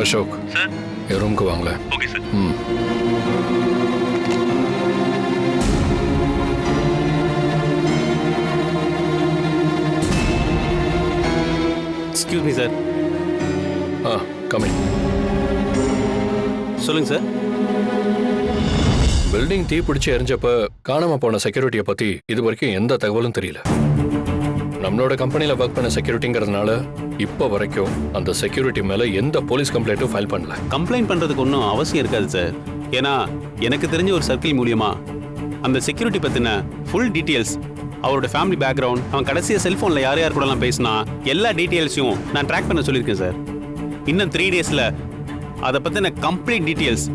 Ashok sir என் ரூமுக்கு வாங்களேன். ஓகே சார் ம். எக்ஸ்கியூஸ் மீ சார் ஆ கமிங் சொல்லுங்க சார் பில்டிங் தீ பிடிச்சி எரிஞ்சப்ப காணாம போன செக்யூரிட்டியை பத்தி இது வரைக்கும் எந்த தகவலும் தெரியல. நம்மளோட கம்பெனில ஒர்க் பண்ண செக்யூரிட்டிங்கிறதுனால இப்போ வரைக்கும் அந்த செக்யூரிட்டி மேல எந்த போலீஸ் கம்ப்ளைண்ட்டும் ஃபைல் பண்ணல. கம்ப்ளைண்ட் பண்றதுக்கு ஒன்றும் அவசியம் இருக்காது சார் ஏன்னா எனக்கு தெரிஞ்ச ஒரு சர்க்கிள் மூலியமா அந்த செக்யூரிட்டி பத்தின ஃபுல் டீட்டெயில்ஸ் அவரோட ஃபேமிலி பேக்ரவுண்ட் அவன் கடைசியாக செல்ஃபோனில் யார் யார் கூடலாம் பேசினா எல்லா டீட்டெயில்ஸையும் நான் ட்ராக் பண்ண சொல்லியிருக்கேன் சார் இன்னும் த்ரீ டேஸில் அதை பற்றின கம்ப்ளீட் டீட்டெயில்ஸ்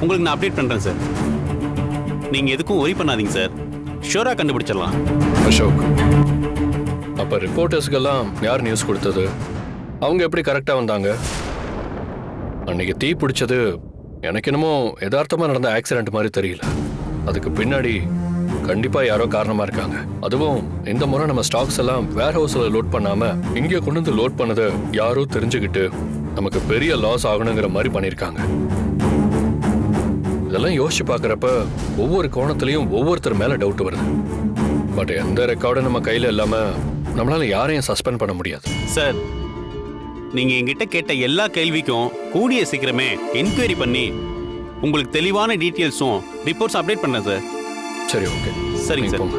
உங்களுக்கு நான் அப்டேட் பண்ணுறேன் சார் நீங்கள் எதுக்கும் ஒரி பண்ணாதீங்க சார் ஷூராக கண்டுபிடிச்சிடலாம். அசோக். அப்ப ரிப்போர்ட்டர்ஸ்க்கெல்லாம் யார் நியூஸ் கொடுத்தது? அவங்க எப்படி கரெக்டா வந்தாங்க? அன்னைக்கு தீ பிடிச்சது எனக்கு என்னமோ யதார்த்தமா நடந்த ஆக்சிடென்ட் மாதிரி தெரியல. அதுக்கு பின்னாடி கண்டிப்பா யாரோ காரணமா இருக்காங்க. அதுவும் இந்த முறை நம்ம ஸ்டாக்ஸ் எல்லாம் வேர் ஹவுஸ்ல லோட் பண்ணாம இங்கே கொண்டு வந்து லோட் பண்ணதை யாரோ தெரிஞ்சுக்கிட்டு நமக்கு பெரிய லாஸ் ஆகணுங்கிற மாதிரி பண்ணியிருக்காங்க. இதெல்லாம் யோசிச்சு பார்க்குறப்ப ஒவ்வொரு கோணத்திலையும் ஒவ்வொருத்தர் மேல டவுட் வருது. பட் எந்த ரெக்கார்டும் நம்ம கையில இல்லாம நம்மளால யாரையும் சஸ்பெண்ட் பண்ண முடியாது. சார் நீங்க என்கிட்ட கேட்ட எல்லா கேள்விக்கும் கூடிய சீக்கிரமே என்கொயரி பண்ணி உங்களுக்கு தெளிவான டீட்டெயில்ஸும் ரிப்போர்ட்ஸ் அப்டேட் பண்ணேன் சார். சரி ஓகே சரிங்க சார்.